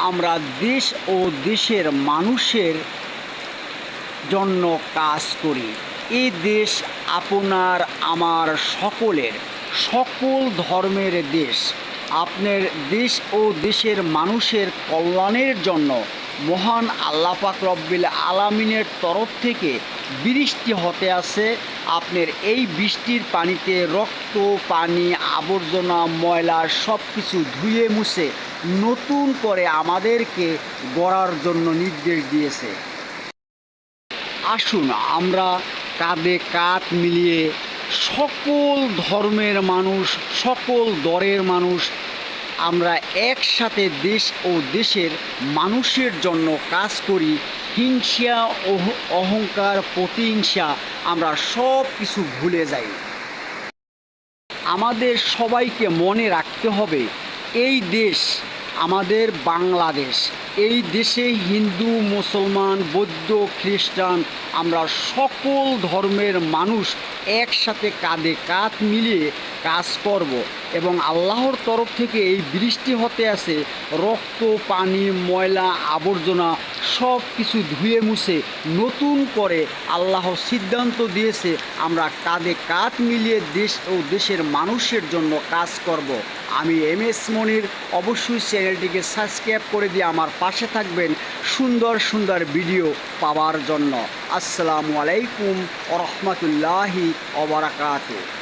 আমরা দেশ ও দেশের মানুষের জন্য কাজ করি। এই দেশ আপনার, আমার সকলের, সকল ধর্মের দেশ। আপনার দেশ ও দেশের মানুষের কল্যাণের জন্য মহান আল্লাহ পাক রব্বিল আলামিনের তরফ থেকে বৃষ্টি হতে আছে। আপনার এই বৃষ্টির পানিতে রক্ত, পানি, আবর্জনা, ময়লা সব কিছু ধুয়ে মুছে নতুন করে আমাদেরকে গড়ার জন্য নির্দেশ দিয়েছে। আসুন আমরা কাঁধে কাঁধ মিলিয়ে সকল ধর্মের মানুষ, সকল দরের মানুষ আমরা একসাথে দেশ ও দেশের মানুষের জন্য কাজ করি। হিংসা, অহ- অহংকার, প্রতিহিংসা আমরা সব কিছু ভুলে যাই। আমাদের সবাইকে মনে রাখতে হবে, এই দেশ আমাদের বাংলাদেশ। এই দেশে হিন্দু, মুসলমান, বৌদ্ধ, খ্রিস্টান আমরা সকল ধর্মের মানুষ একসাথে কাঁধে কাঁধ মিলিয়ে কাজ করব এবং আল্লাহর তরফ থেকে এই বৃষ্টি হতে আছে রক্ত, পানি, ময়লা, আবর্জনা সব কিছু ধুয়ে মুছে নতুন করে আল্লাহ সিদ্ধান্ত দিয়েছে, আমরা কাঁধে কাঁধ মিলিয়ে দেশ ও দেশের মানুষের জন্য কাজ করব। আমি এম এস মনির, অবশ্যই চ্যানেলটিকে সাবস্ক্রাইব করে দিয়ে আমার পাশে থাকবেন সুন্দর সুন্দর ভিডিও পাওয়ার জন্য আসসালামু আলাইকুম রহমতুল্লাহি ওবরাকাতুহ